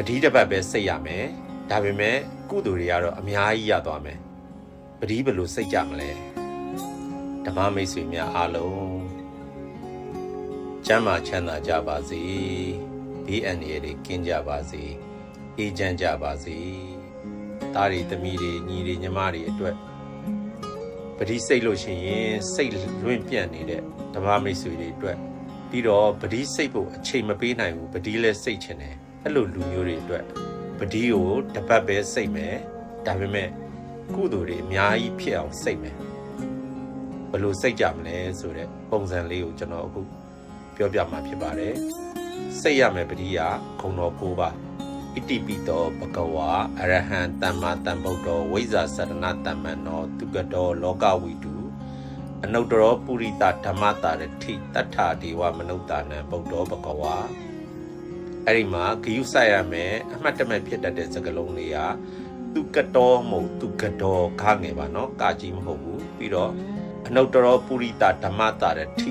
ပတိတစ်ပတ်ပဲစိတ်ရမယ်ဒါပေမဲ့ကုသိုလ်တွေကတော့အများကြီးရသွားမယ်ပတိဘယ်လိုစိတ်ကြမလဲဓမ္မမိတ်ဆွေများအားလုံးကျမ်းမာချမ်းသာကြပါစေဘေးအန္တရာယ်တွေကင်းကြပါစေအေးချမ်းကြပါစေသားတွေသမီးတွေညီတွေညီမတွေအတွက်ပတိစိတ်လို့ရှိရင်စိတ်လွင့်ပြန့်နေတဲ့ဓမ္မမိတ်ဆွေတွေအတွက်ပြီးတော့ပတိစိတ်ဖို့အချိန်မပေးနိုင်ဘူးပတိလဲစိတ်ချင်တယ် အဲ့လိုလူမျိုးတွေအတွက်ပတိကိုတပတ်ပဲစိတ်မယ်ဒါပေမဲ့ကုသိုလ်တွေအများကြီးဖြစ်အောင်စိတ်မယ်ဘယ်လိုစိတ်ကြမလဲဆိုတဲ့ပုံစံလေးကိုကျွန်တော်အခုပြောပြမှာဖြစ်ပါတယ်စိတ်ရမယ်ပတိယခုံတော်၉ပါးဣတိပိတောဘဂဝါအရဟံတမ္မာတမ္ဗုဒ္ဓောဝိဇ္ဇာစရဏတမ္မနောသူကတောလောကဝိတုအနုတ္တရောပုရိသဓမ္မတာရထိတတ္ထာဒေဝမနုဿာနံဗုဒ္ဓောဘဂဝါ အဲ့ဒီမှာဂယုစိုက်ရမယ်အမှတ်တမဲ့ဖြစ်တတ်တဲ့စကားလုံးတွေကသူကတောမဟုတ်သူကတောခငယ်ပါနော်ကာကြီးမဟုတ်ဘူးပြီးတော့အနုတ္တရောပုရိသဓမ္မတာရထိ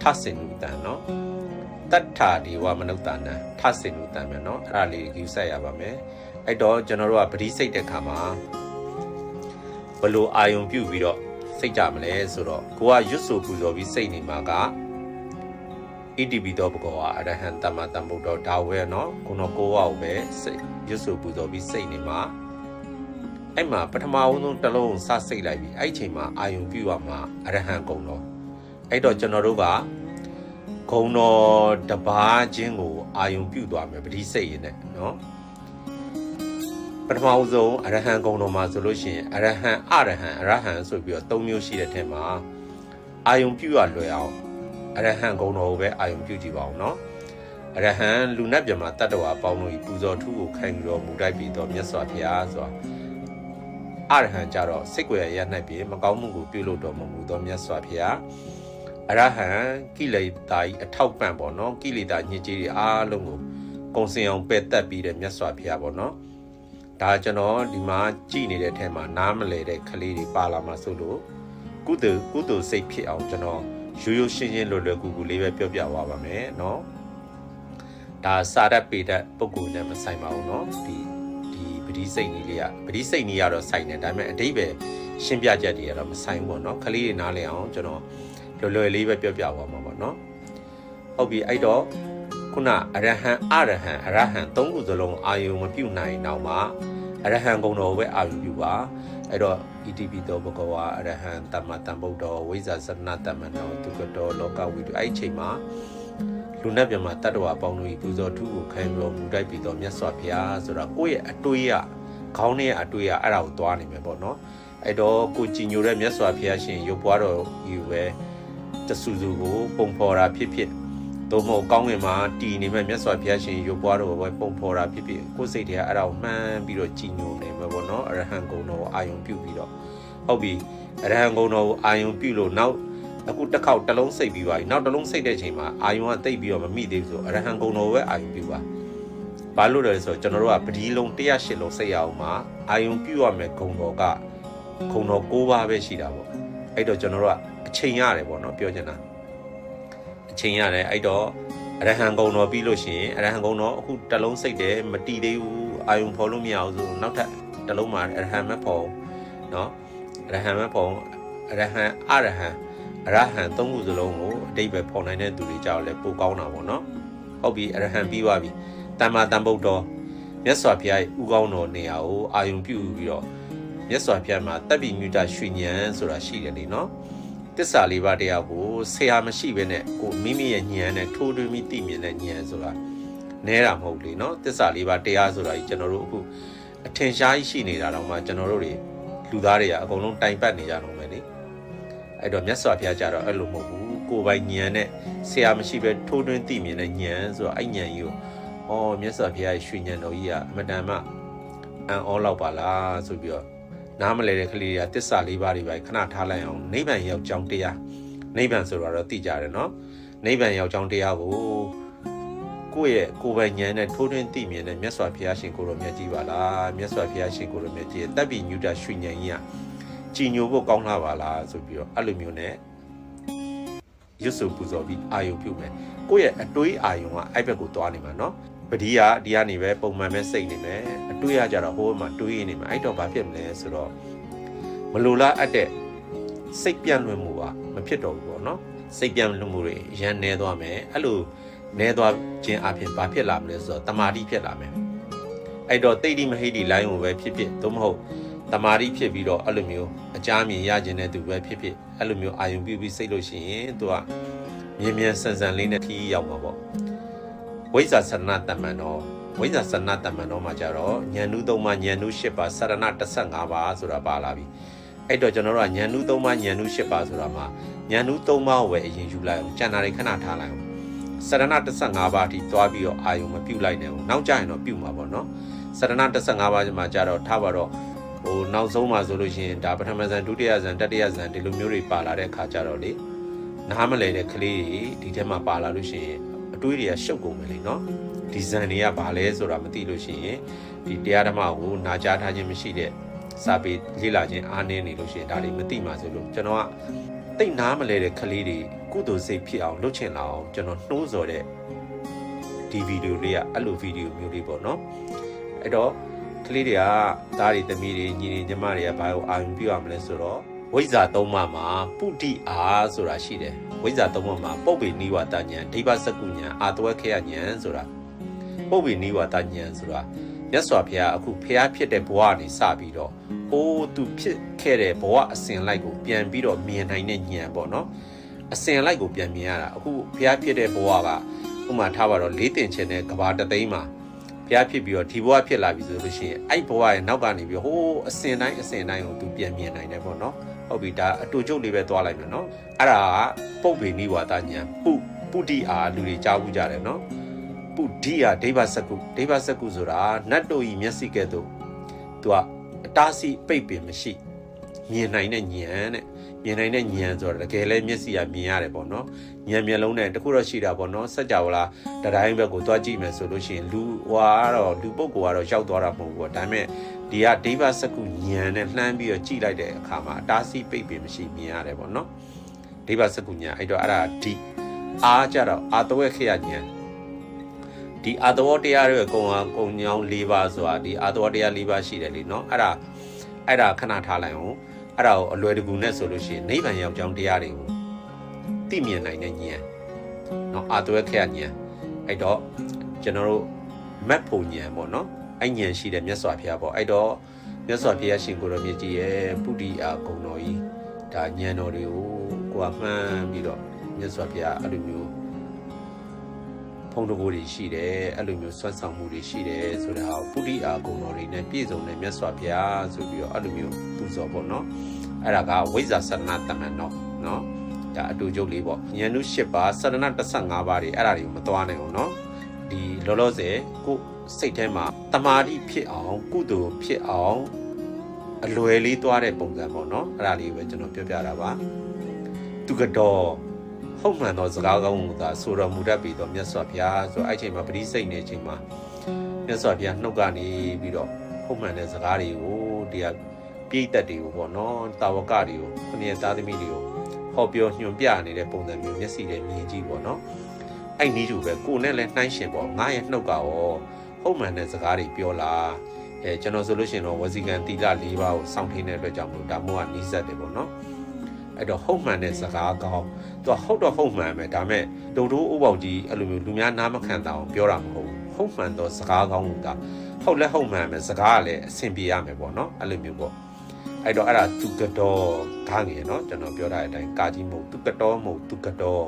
ထဆင်နုတန်နော်တတ္ထာဒီဝမနုဿာနံထဆင်နုတန်မယ်နော်အဲ့ဒါလေးယူဆက်ရပါမယ်အဲ့တော့ကျွန်တော်တို့ကပတိစိတ်တဲ့ခါမှာဘလို့အာယုံပြုတ်ပြီးတော့စိတ်ကြမလဲဆိုတော့ကိုကရွတ်ဆိုပူဇော်ပြီးစိတ်နေမှာက ဣတိပိတောဘဂဝါအရဟံတမ္မာတမ္ဗုဒ္ဓောဒါဝဲနော်ခုနကိုဝကိုပဲစိတ်ရွတ်ဆိုပူဇော်ပြီးစိတ်နေမှာအဲ့မှာပထမအဆုံးတစ်လုံးစစိတ်လိုက်ပြီအဲ့ချိန်မှာအာယုံပြုတ်ရမှာအရဟံကုံတော်အဲ့တော့ကျွန်တော်တို့ကဂုံတော်တပါးချင်းကိုအာယုံပြုတ်သွားမယ်ပတိစိတ်ရင်နဲ့နော်ပထမအဆုံးအရဟံဂုံတော်မှာဆိုလို့ရှိရင်အရဟံအရဟံအရဟံဆိုပြီးတော့၃မျိုးရှိတဲ့ထဲမှာအာယုံပြုတ်ရလွယ်အောင် အရဟံဂုံတော်ကိုပဲအာယုံပြုတ်ကြည့်ပါအောင်နော်အရဟံလူနတ်မြမတတ္တဝါပေါင်းလို့ပူဇော်ထူးကိုခံယူတော်မူတိုက်ပြီးတော့မြတ်စွာဘုရားဆိုတာအရဟံကြတော့စိတ်ကိုယ်ရရနှိုက်ပြီးမကောင်းမှုကိုပြုလုပ်တော်မမူသောမြတ်စွာဘုရားအရဟံကိလေသာကြီးအထောက်ပံ့ပေါ့နော်ကိလေသာညစ်ကြေးတွေအားလုံးကိုကုံစင်အောင်ပယ်တတ်ပြီးတဲ့မြတ်စွာဘုရားပေါ့နော်ဒါကျွန်တော်ဒီမှာကြည်နေတဲ့ထဲမှာနားမလဲတဲ့ကလေးတွေပါလာမှာဆိုလို့ကုသိုလ်ကုသိုလ်စိတ်ဖြစ်အောင်ကျွန်တော် ရိုးရိုးရှင်းရှင်းလွယ်လွယ်ကူကူလေးပဲပြောပြသွားပါမယ်နော်ဒါစာရက်ပေတဲ့ပုံကူနဲ့မဆိုင်ပါဘူးနော်ဒီဒီပတိစိတ်ကြီးလေးကပတိစိတ်ကြီးကတော့ဆိုင်တယ်ဒါပေမဲ့အတိတ်ပဲရှင်းပြချက်တွေကတော့မဆိုင်ဘူးပေါ့နော်ကလေးတွေနားလည်အောင်ကျွန်တော်လွယ်လွယ်လေးပဲပြောပြသွားမှာပေါ့နော်ဟုတ်ပြီအဲ့တော့ခုနအရဟံအရဟံအရဟံသုံးခုစလုံးအာယုံမပြုတ်နိုင်တော့မှအရဟံကုံတော်ပဲအာယုံပြုပါ အဲ့တော့ဣတိပိတောဘဂဝါအရဟံတမ္မာတမ္ဗုဒ္ဓောဝိဇ္ဇာစရဏတမ္မနောသူကတောလောကဝိတုအဲ့ဒီချိန်မှာလူနဲ့ပြမတတ္တဝါပေါင်းတို့ဤပူဇော်ထုကိုခံပြီးတော့မူတိုက်ပြီးတော့မြတ်စွာဘုရားဆိုတော့ကိုယ့်ရဲ့အတွေးရခေါင်းနဲ့အတွေးရအဲ့ဒါကိုသွားနေမယ်ပေါ့နော်အဲ့တော့ကိုကြည်ညိုတဲ့မြတ်စွာဘုရားရှင်ရုပ်ပွားတော်ယူပဲတဆူဆူကိုပုံဖော်တာဖြစ်ဖြစ် သို့မဟုတ်ကောင်းငင်မှာတည်နေမဲ့မြတ်စွာဘုရားရှင်ရုပ်ပွားတော်ပဲပုံဖော်တာဖြစ်ဖြစ်ကိုယ်စိတ်တွေကအဲ့ဒါကိုမှန်းပြီးတော့ကြည်ညိုနေမှာပေါ့နော်အရဟံဂုဏ်တော်ကိုအာယုံပြုပြီးတော့ဟုတ်ပြီအရဟံဂုဏ်တော်ကိုအာယုံပြုလို့နောက်အခုတစ်ခေါက်တစ်လုံးစိတ်ပြီးပါပြီနောက်တစ်လုံးစိတ်တဲ့ချိန်မှာအာယုံကတိတ်ပြီးတော့မမိသေးဘူးဆိုအရဟံဂုဏ်တော်ပဲအာယုံပြုပါဘာလို့လဲဆိုတော့ကျွန်တော်တို့ကပဒီလုံး108လုံးစိတ်ရအောင်မှာအာယုံပြုရမယ်ဂုဏ်တော်ကဂုဏ်တော်6ပါးပဲရှိတာပေါ့အဲ့တော့ကျွန်တော်တို့ကအချိန်ရတယ်ပေါ့နော်ပြောချင်တာအ ချိန်ရတယ်အဲ့တော့အရဟံဂုံတော်ပြီးလို့ရှိရင်အရဟံဂုံတော်အခုတစ်လုံးစိတ်တယ်မတီးသေးဘူးအာယုံဖော်လို့မရအောင်ဆိုနောက်ထပ်တစ်လုံးမှာအရဟံမဖော်เนาะအရဟံမဖော်အရဟံအရဟံအရဟံသုံးခုစလုံးကိုအတိတ်ပဲဖော်နိုင်တဲ့သူတွေကြောက်လဲပိုကောင်းတာပေါ့เนาะဟုတ်ပြီအရဟံပြီးသွားပြီတမ္မာတမ္ဗုဒ္ဓောမြတ်စွာဘုရားရဲ့ဥကောင်းတော်နေရာကိုအာယုံပြုပြီးတော့မြတ်စွာဘုရားမှာတပ်ပိမြူတာရွှေဉဏ်ဆိုတာရှိတယ်လေနော် တစ္ဆာလေးပါးတရားကိုဆရာမရှိဘဲနဲ့ကိုမိမိရဲ့ဉာဏ်နဲ့ထိုးထွင်းပြီးသိမြင်တဲ့ဉာဏ်ဆိုတာနဲတာမဟုတ်လေနော်တစ္ဆာလေးပါးတရားဆိုတာကြီးကျွန်တော်တို့အခုအထင်ရှားရှိနေတာတော့မှကျွန်တော်တို့တွေလူသားတွေကအကုန်လုံးတိုင်ပတ်နေကြတော့မယ်လေအဲ့တော့မြတ်စွာဘုရားကြတော့အဲ့လိုမဟုတ်ဘူးကိုယ်ပိုင်ဉာဏ်နဲ့ဆရာမရှိဘဲထိုးထွင်းသိမြင်တဲ့ဉာဏ်ဆိုတော့အဲ့ဉာဏ်ကြီးကိုဩမြတ်စွာဘုရားရဲ့ရွှေဉာဏ်တော်ကြီးကအမတန်မှအံ့ဩလောက်ပါလားဆိုပြီးတော့ နားမလဲတဲ့ကလေးတွေကတစ္ဆာလေးပါးတွေပဲခဏထားလိုက်အောင်နိဗ္ဗာန်ရောက်ကြောင်းတရားနိဗ္ဗာန်ဆိုတော့သိကြတယ်နော်နိဗ္ဗာန်ရောက်ကြောင်းတရားကိုကိုယ့်ရဲ့ကိုယ်ပိုင်ဉာဏ်နဲ့ထိုးထွင်းသိမြင်တဲ့မြတ်စွာဘုရားရှင်ကိုယ်တော်မြတ်ကြီးပါလားမြတ်စွာဘုရားရှင်ကိုယ်တော်မြတ်ကြီးရဲ့တပ်ပိညုတရွှေဉာဏ်ကြီးကကြည်ညိုဖို့ကောင်းလာပါလားဆိုပြီးတော့အဲ့လိုမျိုးနဲ့ရွတ်ဆိုပူဇော်ပြီးအာယုံပြုမယ်ကိုယ့်ရဲ့အတွေးအာယုံကအဲ့ဘက်ကိုသွားနေမှာနော် ပတိကဒီကနေပဲပုံမှန်ပဲစိတ်နေမယ်အတွေ့ရကြတော့ဟိုးမှာတွေးနေမှာအဲ့တော့ဘာဖြစ်မလဲဆိုတော့မလိုလားအပ်တဲ့စိတ်ပြန့်လွင့်မှုကမဖြစ်တော့ဘူးပေါ့နော်စိတ်ပြန့်လွင့်မှုတွေရန်နေသွားမယ်အဲ့လိုနေသွားခြင်းအပြင်ဘာဖြစ်လာမလဲဆိုတော့တမာတိဖြစ်လာမယ်အဲ့တော့တိတ်တိမဟိတိလိုင်းကိုပဲဖြစ်ဖြစ်သို့မဟုတ်တမာတိဖြစ်ပြီးတော့အဲ့လိုမျိုးအကြမ်းမြင်ရခြင်းတဲ့သူပဲဖြစ်ဖြစ်အဲ့လိုမျိုးအာယုံပြုပြီးစိတ်လို့ရှိရင်သူကမြင်မြန်ဆန်ဆန်လေးနဲ့ခီးရောက်မှာပေါ့ ဝိဇ္ဇာစရဏတမန်တော်ဝိဇ္ဇာစရဏတမန်တော်မှာကြတော့ဉာဏ်နုသုံးပါးဉာဏ်နု၈ပါးစရဏ15ပါးဆိုတာပါလာပြီအဲ့တော့ကျွန်တော်တို့ကဉာဏ်နုသုံးပါးဉာဏ်နု၈ပါးဆိုတာမှာဉာဏ်နုသုံးပါးကိုပဲအရင်ယူလိုက်အောင်ကျန်တာတွေခဏထားလိုက်အောင်စရဏ15ပါးအထိသွားပြီးတော့အာယုံမပြုတ်လိုက်နဲ့အောင်နောက်ကျရင်တော့ပြုတ်မှာပေါ့နော်စရဏ15ပါးမှာကြတော့ထားပါတော့ဟိုနောက်ဆုံးမှာဆိုလို့ရှိရင်ဒါပထမဇန်ဒုတိယဇန်တတိယဇန်ဒီလိုမျိုးတွေပါလာတဲ့ခါကြတော့လေနားမလဲတဲ့ကလေးတွေဒီထဲမှာပါလာလို့ရှိရင်အ တွေးတွေကရှုပ်ကုန်မယ်လေနော်ဒီဇန်တွေကဘာလဲဆိုတာမသိလို့ရှိရင်ဒီတရားဓမ္မကိုနာကြားထားခြင်းမရှိတဲ့စာပေလေ့လာခြင်းအားနည်းနေလို့ရှိရင်ဒါတွေမသိမှဆိုလို့ကျွန်တော်ကတိတ်နားမလဲတဲ့ကလေးတွေကုသိုလ်စိတ်ဖြစ်အောင်လုပ်ချင်လာအောင်ကျွန်တော်နှိုးဆော်တဲ့ဒီဗီဒီယိုလေးကအဲ့လိုဗီဒီယိုမျိုးလေးပေါ့နော်အဲ့တော့ကလေးတွေကသားတွေသမီးတွေညီတွေညီမတွေကဘာကိုအာရုံပြုရမလဲဆိုတော့ ဝိဇ္ဇာသုံးပါးမှာပုတိအားဆိုတာရှိတယ်ဝိဇ္ဇာသုံးပါးမှာပုပ္ပေနိဝါဒဉာဏ်ဒိဗ္ဗစကုဉာဏ်အာတဝခေယဉာဏ်ဆိုတာပုပ်ဝေနိဝါဒဉာဏ်ဆိုတာမြတ်စွာဘုရားအခုဖျားဖြစ်တဲ့ဘဝကနေစပြီးတော့ဟိုးသူဖြစ်ခဲ့တဲ့ဘဝအစဉ်လိုက်ကိုပြန်ပြီးတော့မြင်နိုင်တဲ့ဉာဏ်ပေါ့နော်အစဉ်လိုက်ကိုပြန်မြင်ရတာအခုဖျားဖြစ်တဲ့ဘဝကဥမာထားပါတော့လေးတင်ချင်တဲ့ကဘာတသိန်းမှာဖျားဖြစ်ပြီးတော့ဒီဘဝဖြစ်လာပြီဆိုလို့ရှိရင်အဲ့ဘဝရဲ့နောက်ကနေပြီးဟိုးအစဉ်တိုင်းအစဉ်တိုင်းကိုသူပြန်မြင်နိုင်တယ်ပေါ့နော် ဟုတ်ပြီဒါအတူချုပ်လေးပဲသွားလိုက်မယ်နော်အဲ့ဒါကပုပ်ဝေနိဝါဒဉာဏ်ပုပုတိအာလူတွေကြားဘူးကြတယ်နော်ပုဒိယဒိဗ္ဗစကုဒိဗ္ဗစကုဆိုတာနတ်တို့ဤမျက်စိကဲ့သို့သူကအတားစီပိတ်ပင်မရှိမြင်နိုင်တဲ့ဉာဏ်တဲ့မြင်နိုင်တဲ့ဉာဏ်ဆိုတာတကယ်လဲမျက်စိကမြင်ရတယ်ပေါ့နော်ဉာဏ်မျက်လုံးနဲ့တခုတော့ရှိတာပေါ့နော်စัจ java လားတတိုင်းဘက်ကိုသွားကြည့်မယ်ဆိုလို့ရှိရင်လူဟွာကတော့လူပုဂ္ဂိုလ်ကတော့ရောက်သွားတာမဟုတ်ဘူးပေါ့ဒါပေမဲ့ ဒီကဒိဗ္ဗစကုဉာဏ်နဲ့လှမ်းပြီးတော့ကြည့်လိုက်တဲ့အခါမှာအတားစီပိတ်ပင်မရှိမြင်ရတယ်ပေါ့နော်ဒိဗ္ဗစကုဉာဏ်အဲ့တော့အဲ့ဒါဒီအားကြတော့အာတဝက်ခေယဉာဏ် ဒီအာသဝတရားတွေအကုန်အကုန်ညောင်း၄ပါးဆိုတာဒီအာသဝတရား၄ပါးရှိတယ်လीเนาะအဲ့ဒါအဲ့ဒါခဏထားလိုက်အောင်အဲ့ဒါကိုအလွယ်တကူနဲ့ဆိုလို့ရှိရင်နိဗ္ဗာန်ရောက်ကြောင်းတရားတွေကိုသိမြင်နိုင်တဲ့ဉာဏ်เนาะအာသဝခေယဉာဏ်အဲ့တော့ကျွန်တော်တို့မက်ဖို့ဉာဏ်ပေါ့เนาะ အဲ့ဉာဏ်ရှိတဲ့မြတ်စွာဘုရားပေါ့အဲ့တော့မြတ်စွာဘုရားရှင်ကိုရောမြတ်ကြီးရဲ့ပုဒိအာဂုံတော်ကြီးဒါဉာဏ်တော်တွေကိုကိုယ်ကမှန်းပြီးတော့မြတ်စွာဘုရားအဲ့လိုမျိုးဖုံးတကိုးတွေရှိတယ်အဲ့လိုမျိုးဆွမ်းဆောင်မှုတွေရှိတယ်ဆိုတာဟာပုရိအာဂုဏတော်တွေနဲ့ပြည့်စုံတဲ့မြတ်စွာဘုရားဆိုပြီးတော့အဲ့လိုမျိုးပူဇော်ပေါ့နော်အဲ့ဒါကဝိဇ္ဇာစရဏတမန်တော်နော်ဒါအတူကျုပ်လေးပေါ့ဉာဏ်နု၈ပါးစရဏ15ပါးတွေအဲ့ဒါတွေကိုမသွားနိုင်ဘူးနော် ဒီလောလောဆယ်ကိုယ်စိတ်ထဲမှာတမာတိဖြစ်အောင်ကုသိုလ်ဖြစ်အောင်အလွယ်လေးသွားတဲ့ပုံစံပေါ့နော်အဲ့ဒါလေးပဲကျွန်တော်ပြောပြတာပါသူကတော့ဟုတ်မှန်သောစကားကောင်းကိုသာဆိုတော်မူတတ်ပြီးတော့မြတ်စွာဘုရားဆိုအဲ့ချိန်မှာပရိစိတ်နေချိန်မှာမြတ်စွာဘုရားနှုတ်ကနေပြီးတော့ဟုတ်မှန်တဲ့စကားတွေကိုတရားပြိတ္တတွေကိုပေါ့နော်တာဝကတွေကိုခဏရသားသမီးတွေကိုဟောပြောညွှန်ပြနေတဲ့ပုံစံမျိုးမျက်စိနဲ့မြင်ကြည့်ပေါ့နော် အဲ့နီးတူပဲကိုယ်နဲ့လည်းနှိုင်းရှင်ပေါ့ငါရဲ့နှုတ်ကရောဟုတ်မှန်တဲ့စကားတွေပြောလားအဲကျွန်တော်ဆိုလို့ရှိရင်တော့ဝစီကံတီလာ၄ပါးကိုစောင့်ထိန်တဲ့အတွက်ကြောင့်မလို့ဒါမှမဟုတ်နီးစပ်တယ်ပေါ့နော်အဲ့တော့ဟုတ်မှန်တဲ့စကားကောင်းသူကဟုတ်တော့ဟုတ်မှန်ပဲဒါမဲ့ဒုံတိုးဥပေါက်ကြီးအဲ့လိုမျိုးလူများနားမခံတာအောင်ပြောတာမဟုတ်ဘူးဟုတ်မှန်တော့စကားကောင်းကဟုတ်လဲဟုတ်မှန်ပဲစကားကလည်းအဆင်ပြေရမယ်ပေါ့နော်အဲ့လိုမျိုးပေါ့အဲ့တော့အဲ့ဒါသူကတော်ကားငယ်နော်ကျွန်တော်ပြောတဲ့အတိုင်းကာကြီးမဟုတ်သူကတော်မဟုတ်သူကတော်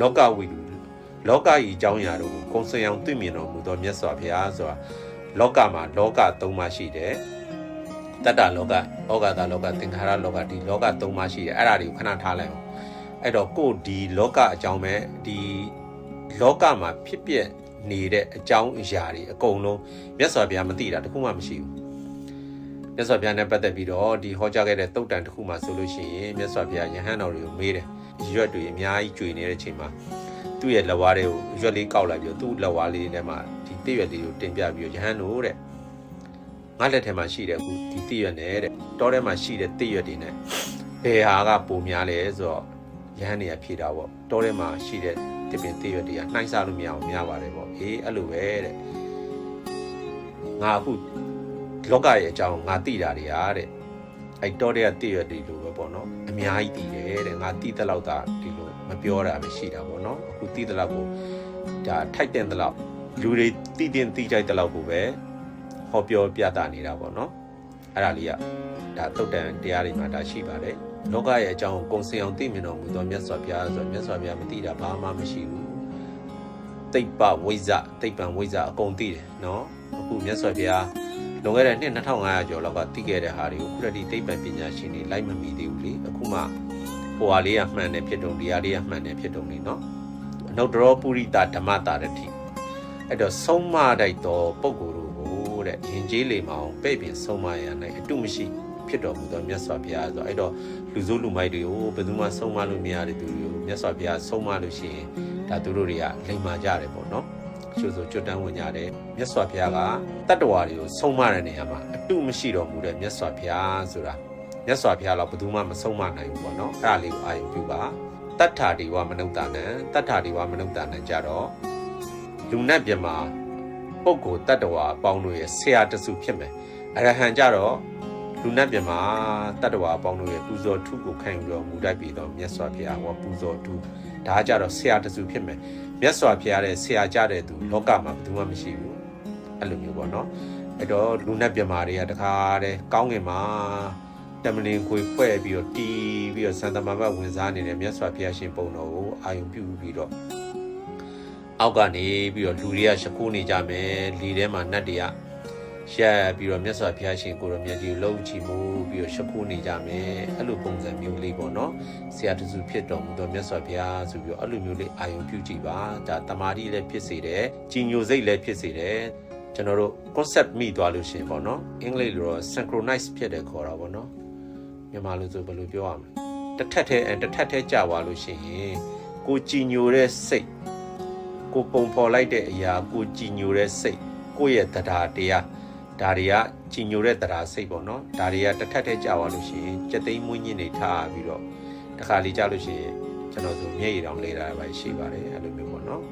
လောကဝိလူ လောကကြီးအကြောင်းအရာတို့ကိုကုံစံအောင်သိမြင်တော်မူသောမြတ်စွာဘုရားဆိုတာလောကမှာလောက၃ပါးရှိတယ်တတ္တလောကဩဃာတလောကသင်္ခါရလောကဒီလောက၃ပါးရှိတယ်အဲ့ဒါတွေကိုခဏထားလိုက်အောင်အဲ့တော့ကိုယ်ဒီလောကအကြောင်းပဲဒီလောကမှာဖြစ်ပျက်နေတဲ့အကြောင်းအရာတွေအကုန်လုံးမြတ်စွာဘုရားမသိတာတခုမှမရှိဘူးမြတ်စွာဘုရားနဲ့ပတ်သက်ပြီးတော့ဒီဟောကြားခဲ့တဲ့တုတ်တန်တစ်ခုမှဆိုလို့ရှိရင်မြတ်စွာဘုရားယဟန်တော်တွေကိုမေးတယ်ရွက်တွေအများကြီးကျွေနေတဲ့ချိန်မှာ သူ့ရဲ့လက်ဝါးတွေကိုရွက်လေးကောက်လိုက်ပြီးတော့သူ့လက်ဝါးလေးထဲမှာဒီတိရွက်လေးကိုတင်ပြပြီးတော့ယဟန်တို့တဲ့ငါလက်ထဲမှာရှိတဲ့အခုဒီတိရွက်နဲ့တဲ့တောထဲမှာရှိတဲ့တိရွက်တွေနဲ့ဘယ်ဟာကပုံများလဲဆိုတော့ရဟန်းတွေကဖြေတာပေါ့တောထဲမှာရှိတဲ့တစ်ပင်တည့်ရွက်တွေကနှိုင်းစားလို့မရအောင်များပါတယ်ပေါ့အေးအဲ့လိုပဲတဲ့ငါအခုလောကရဲ့အကြောင်းငါသိတာတွေအားတဲ့အဲ့တောထဲကတည့်ရွက်တွေလိုပဲပေါ့နော်အများကြီးသိတယ်တဲ့ငါသိတဲ့လောက်သာဒီလို မပြောတာပဲရှိတာပေါ့နော်အခုသိတဲ့လောက်ကိုဒါထိုက်တဲ့လောက်လူတွေသိတဲ့သိကြိုက်တဲ့လောက်ကိုပဲဟောပြောပြတာနေတာပေါ့နော်အဲ့ဒါလေးကဒါတုတ်တန်တရားတွေမှာဒါရှိပါတယ်လောကရဲ့အကြောင်းကိုကုံစင်အောင်သိမြင်တော်မူသောမြတ်စွာဘုရားဆိုတော့မြတ်စွာဘုရားမသိတာဘာမှမရှိဘူးတိတ်ပဝိဇ္ဇတိတ်ပံဝိဇ္ဇအကုန်သိတယ်နော်အခုမြတ်စွာဘုရားလွန်ခဲ့တဲ့နှစ်2500ကျော်လောက်ကသိခဲ့တဲ့ဟာတွေကိုခုတည်းတိတ်ပံပညာရှင်တွေလိုက်မမီသေးဘူးလေအခုမှ ဟိုဟာလေးကမှန်တယ်ဖြစ်တုံဒီဟာလေးကမှန်တယ်ဖြစ်တုံနေနော်အနုတ္တရောပုရိသဓမ္မတာရတိအဲ့တော့ဆုံးမတိုက်တော်ပုဂ္ဂိုလ်တို့ကိုတဲ့ယဉ်ကျေးလေမအောင်ပဲ့ပြင်ဆုံးမရနိုင်အတုမရှိဖြစ်တော်မူသောမြတ်စွာဘုရားဆိုတော့အဲ့တော့လူစိုးလူမိုက်တွေကိုဘယ်သူမှဆုံးမလို့မရတဲ့သူတွေကိုမြတ်စွာဘုရားဆုံးမလို့ရှိရင်ဒါသူတို့တွေကလိမ္မာကြတယ်ပေါ့နော်ကျိုးဆိုကျွတ်တန်းဝင်ကြတယ်မြတ်စွာဘုရားကတတ္တဝါတွေကိုဆုံးမတဲ့နေရာမှာအတုမရှိတော်မူတဲ့မြတ်စွာဘုရားဆိုတာ မြတ်စွာဘုရားတော့ဘယ်သူမှမဆုံးမနိုင်ဘူးပေါ့နော်အဲ့ဒါလေးကိုအာရုံပြုပါတတ္ထာဒီဝမနုဿာနံတတ္ထာဒီဝမနုဿာနံကြတော့လူနဲ့ပြမပုဂ္ဂိုလ်တတ္တဝါအပေါင်းတို့ရဲ့ဆရာတစုဖြစ်မယ်အရဟံကြတော့လူနဲ့ပြမတတ္တဝါအပေါင်းတို့ရဲ့ပူဇော်ထုကိုခံယူတော်မူတတ်ပြီးတော့မြတ်စွာဘုရားဟောပူဇော်ထုဒါကြတော့ဆရာတစုဖြစ်မယ်မြတ်စွာဘုရားတဲ့ဆရာကြတဲ့သူလောကမှာဘယ်သူမှမရှိဘူးအဲ့လိုမျိုးပေါ့နော်အဲ့တော့လူနဲ့ပြမာတွေကတခါတဲ့ကောင်းငင်မှာ တမလင်ခွေဖွဲ့ပြီးတော့တီးပြီးတော့စံသမဘတ်ဝင်စားနေတဲ့မြတ်စွာဘုရားရှင်ပုံတော်ကိုအာယုံပြုပြီးတော့အောက်ကနေပြီးတော့လူတွေကရှခိုးနေကြမယ်လီထဲမှာနတ်တွေကရက်ပြီးတော့မြတ်စွာဘုရားရှင်ကိုရောမြတ်ကြီးလုံးချီမှုပြီးတော့ရှခိုးနေကြမယ်အဲ့လိုပုံစံမျိုးလေးပေါ့နော်ဆရာတစုဖြစ်တော်မူသောမြတ်စွာဘုရားဆိုပြီးတော့အဲ့လိုမျိုးလေးအာယုံပြုကြည့်ပါဒါတမာတိလည်းဖြစ်စေတယ်ကြီးညိုစိတ်လည်းဖြစ်စေတယ်ကျွန်တော်တို့ concept မိသွားလို့ရှရင်ပေါ့နော်အင်္ဂလိပ်လိုတော့ synchronize ဖြစ်တယ်ခေါ်တာပေါ့နော် မြန်မာလိုဆိုဘယ်လိုပြောရမလဲတစ်ထက်ထဲအဲတစ်ထက်ထဲကြာသွားလို့ရှိရင်ကိုကြည်ညိုတဲ့စိတ်ကိုပုံဖော်လိုက်တဲ့အရာကိုကြည်ညိုတဲ့စိတ်ကိုယ့်ရဲ့တရားတရားဒါတွေကကြည်ညိုတဲ့တရားစိတ်ပေါ့နော်ဒါတွေကတစ်ထက်ထဲကြာသွားလို့ရှိရင်ကြက်သိမ်းမွေးညင်းနေထားပြီးတော့တစ်ခါလေးကြာလို့ရှိရင်ကျွန်တော်ဆိုမျက်ရည်တောင်လဲတာပဲရှိပါတယ်အဲ့လိုမျိုးပေါ့နော်